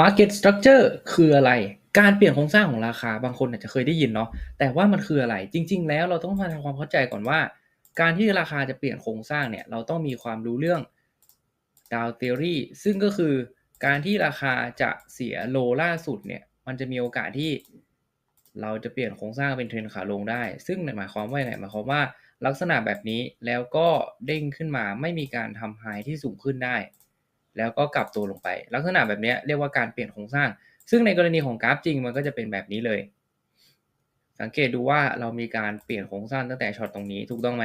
Market Structure คืออะไร การเปลี่ยนโครงสร้างของราคาบางคนอาจจะเคยได้ยินเนาะแต่ว่ามันคืออะไร จริง ๆ แล้วเราต้องมาทำความเข้าใจก่อนว่า การที่ราคาจะเปลี่ยนโครงสร้างเนี่ยเราต้องมีความรู้เรื่อง Down Theory ซึ่งก็คือการที่ราคาจะเสียโลล่าสุดเนี่ยมันจะมีโอกาสที่ เราจะเปลี่ยนโครงสร้างเป็นเทรนขาลงได้ ซึ่งหมายความว่ายังไงหมายความว่าลักษณะแบบนี้แล้วก็เด้งขึ้นมาไม่มีการทำไฮที่สูงขึ้นได้ แล้วก็กลับตัวลงไป ลักษณะแบบนี้เรียกว่าการเปลี่ยนโครงสร้าง ซึ่งในกรณีของกราฟจริงมันก็จะเป็นแบบนี้เลย สังเกตดูว่าเรามีการเปลี่ยนโครงสร้างตั้งแต่ช็อตตรงนี้ถูกต้องไหม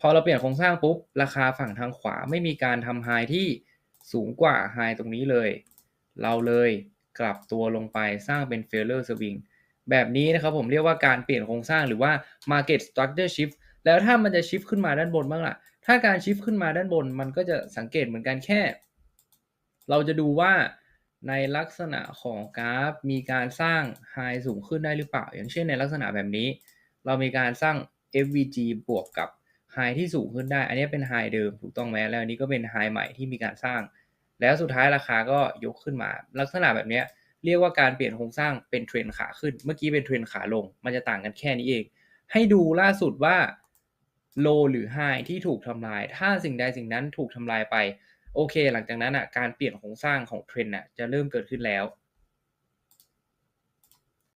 พอเราเปลี่ยนโครงสร้างปุ๊บราคาฝั่งทางขวาไม่มีการทำไฮที่สูงกว่าไฮตรงนี้เลย เราเลยกลับตัวลงไปสร้างเป็น failure swing แบบนี้นะครับผมเรียกว่าการเปลี่ยนโครงสร้างหรือว่า market structure shift แล้วถ้ามันจะ shift ขึ้นมาด้านบนบ้างล่ะ ถ้าการ shift ขึ้นมาด้านบนมันก็จะสังเกตเหมือนกันแค่ เราจะดูว่าในลักษณะของกราฟมีการสร้าง high สูงขึ้นได้หรือเปล่า อย่างเช่นในลักษณะแบบนี้ เรามีการสร้าง FVG บวกกับ high ที่สูงขึ้นได้ อันนี้เป็น high เดิมถูกต้องไหมแล้วอันนี้ก็เป็น high ใหม่ที่มีการสร้าง แล้วสุดท้ายราคาก็ยกขึ้นมา ลักษณะแบบนี้เรียกว่าการเปลี่ยนโครงสร้างเป็นเทรนขาขึ้น เมื่อกี้เป็นเทรนขาลง มันจะต่างกันแค่นี้เอง ให้ดูล่าสุดว่า low หรือ high ที่ถูกทำลาย ถ้าสิ่งใดสิ่งนั้นถูกทำลายไป โอเค หลังจากนั้นอะการเปลี่ยนโครงสร้างของเทรนด์อะจะเริ่มเกิดขึ้นแล้ว